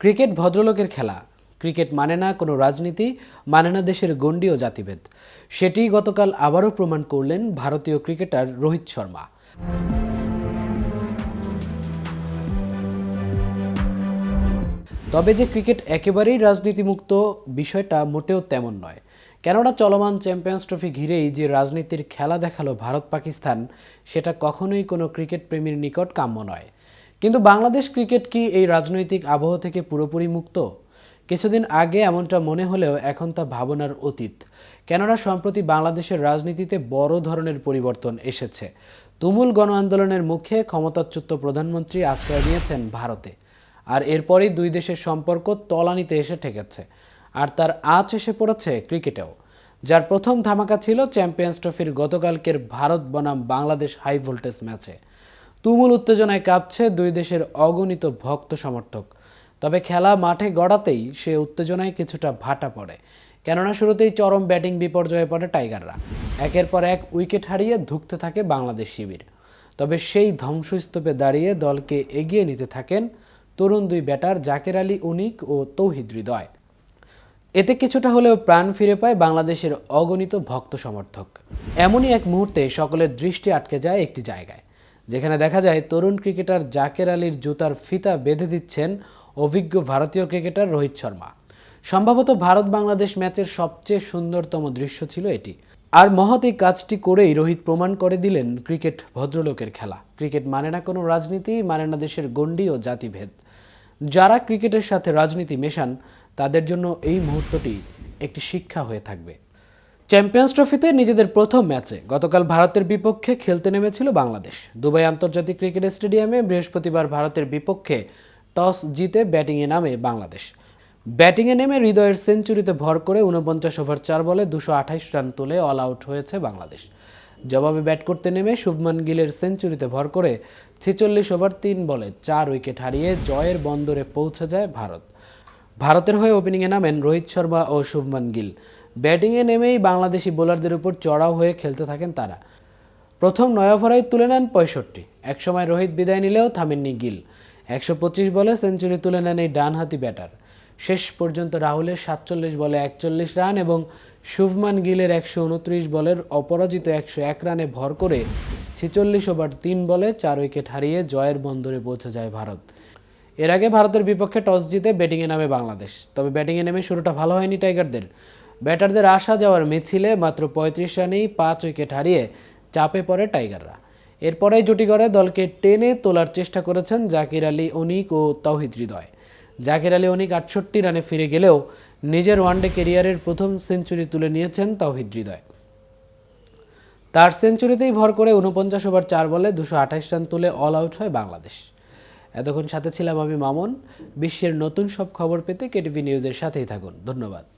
Cricket ভদ্রলোকের খেলা। Cricket মানে না কোনো রাজনীতি মানে না দেশের গণ্ডি ও জাতিভেদ। সেটি গতকাল আবারও প্রমাণ করলেন ভারতীয় ক্রিকেটার রোহিত শর্মা। তবে যে ক্রিকেট একেবারেই রাজনীতিমুক্ত বিষয়টা মোটেও তেমন নয়। কেননা চলমান চ্যাম্পিয়ন্স ট্রফি ঘিরেই যে রাজনীতির খেলা দেখাল ভারত পাকিস্তান সেটা কখনোই কোনো ক্রিকেট প্রেমীর নিকট কাম্য নয়। কিন্তু বাংলাদেশ ক্রিকেট কি এই রাজনৈতিক আবহ থেকে পুরোপুরি মুক্ত? কিছুদিন আগে এমনটা মনে হলেও এখন তা ভাবনার অতীত। কেননা সম্প্রতি বাংলাদেশের রাজনীতিতে বড় ধরনের পরিবর্তন এসেছে। তুমুল গণ আন্দোলনের মুখে ক্ষমতাচ্যুত প্রধানমন্ত্রী আশ্রয় নিয়েছেন ভারতে। আর এরপরই দুই দেশের সম্পর্ক তলানিতে এসে ঠেকেছে। আর তার আঁচ এসে পড়েছে ক্রিকেটেও। যার প্রথম ধামাকা ছিল চ্যাম্পিয়ন্স ট্রফির গতকালকের ভারত বনাম বাংলাদেশ হাই ভোল্টেজ ম্যাচে। তুমুল উত্তেজনায় কাঁপছে দুই দেশের অগণিত ভক্ত সমর্থক। তবে খেলা মাঠে গড়াতেই সে উত্তেজনায় কিছুটা ভাটা পড়ে। কেননা শুরুতেই চরম ব্যাটিং বিপর্যয়ে পড়ে টাইগাররা। একের পর এক উইকেট হারিয়ে ধুঁকতে থাকে বাংলাদেশ শিবির। তবে সেই ধ্বংসস্তূপে দাঁড়িয়ে দলকে এগিয়ে নিতে থাকেন তরুণ দুই ব্যাটার জাকের আলী উনিক ও তৌহিদ হৃদয়। এতে কিছুটা হলেও প্রাণ ফিরে পায় বাংলাদেশের অগণিত ভক্ত সমর্থক। এমনই এক মুহূর্তে সকলের দৃষ্টি আটকে যায় একটি জায়গায়। যেখানে দেখা যায় তরুণ ক্রিকেটার জাকের আলীর জুতার ফিতা বেঁধে দিচ্ছেন অভিজ্ঞ ভারতীয় ক্রিকেটার রোহিত শর্মা। সম্ভবত ভারত বাংলাদেশ ম্যাচের সবচেয়ে সুন্দরতম দৃশ্য ছিল এটি। আর মহৎ এই কাজটি করেই রোহিত প্রমাণ করে দিলেন ক্রিকেট ভদ্রলোকের খেলা। ক্রিকেট মানে না কোনো রাজনীতি মানে না দেশের গণ্ডি ও জাতিভেদ। যারা ক্রিকেটের সাথে রাজনীতি মেশান, তাদের জন্য এই মুহূর্তটি একটি শিক্ষা হয়ে থাকবে। চ্যাম্পিয়ন্স ট্রফিতে নিজেদের প্রথম ম্যাচে গতকাল ভারতের বিপক্ষে খেলতে নেমেছিল বাংলাদেশ। দুবাই আন্তর্জাতিক ক্রিকেট স্টেডিয়ামে বৃহস্পতিবার ভারতের বিপক্ষে টস জিতে ব্যাটিংয়ে নামে বাংলাদেশ। ব্যাটিংয়ে নেমে হৃদয়ের সেঞ্চুরিতে ভর করে উনপঞ্চাশ ওভার চার বলে দুশো আঠাইশ রান তুলে অল আউট হয়েছে বাংলাদেশ। জবাবে ব্যাট করতে নেমে শুভমান গিলের সেঞ্চুরিতে ভর করে ছেচল্লিশ ওভার তিন বলে চার উইকেট হারিয়ে জয়ের বন্দরে পৌঁছে যায় ভারত। ভারতের হয়ে ওপেনিংয়ে নামেন রোহিত শর্মা ও শুভমান গিল। ব্যাটিংয়ে নেমেই বাংলাদেশি বোলারদের উপর চড়াও হয়ে খেলতে থাকেন তারা। প্রথম নয় ওভারেই তুলে নেন পঁয়ষট্টি। একসময় রোহিত বিদায় নিলেও থামেননি গিল। একশো পঁচিশ বলে সেঞ্চুরি তুলে নেন এই ডানহাতি ব্যাটার। শেষ পর্যন্ত রাহুলের সাতচল্লিশ বলে একচল্লিশ রান এবং শুভমান গিলের একশো উনত্রিশ বলের অপরাজিত একশো এক রানে ভর করে ছেচল্লিশ ওভার তিন বলে চার উইকেট হারিয়ে জয়ের বন্দরে পৌঁছে যায় ভারত। এর আগে ভারতের বিপক্ষে টস জিতে ব্যাটিংয়ে নামে বাংলাদেশ। তবে ব্যাটিংয়ে নেমে শুরুটা ভালো হয়নি টাইগারদের। ব্যাটারদের আসা যাওয়ার মিছিলে মাত্র পঁয়ত্রিশ রানেই পাঁচ উইকেট হারিয়ে চাপে পড়ে টাইগাররা। এরপরেই জুটি করে দলকে টেনে তোলার চেষ্টা করেছেন জাকির আলী, অনিক ও তৌহিদ হৃদয়। জাকির আলী, অনিক আটষট্টি রানে ফিরে গেলেও নিজের ওয়ানডে কেরিয়ারের প্রথম সেঞ্চুরি তুলে নিয়েছেন তৌহিদ হৃদয়। তার সেঞ্চুরিতেই ভর করে উনপঞ্চাশ ওভার চার বলে দুশো আঠাইশ রান তুলে অল আউট হয় বাংলাদেশ। এতক্ষণ সাথে ছিলাম আমি মামুন। বিশ্বের নতুন সব খবর পেতে কেটিভি নিউজের সাথেই থাকুন। ধন্যবাদ।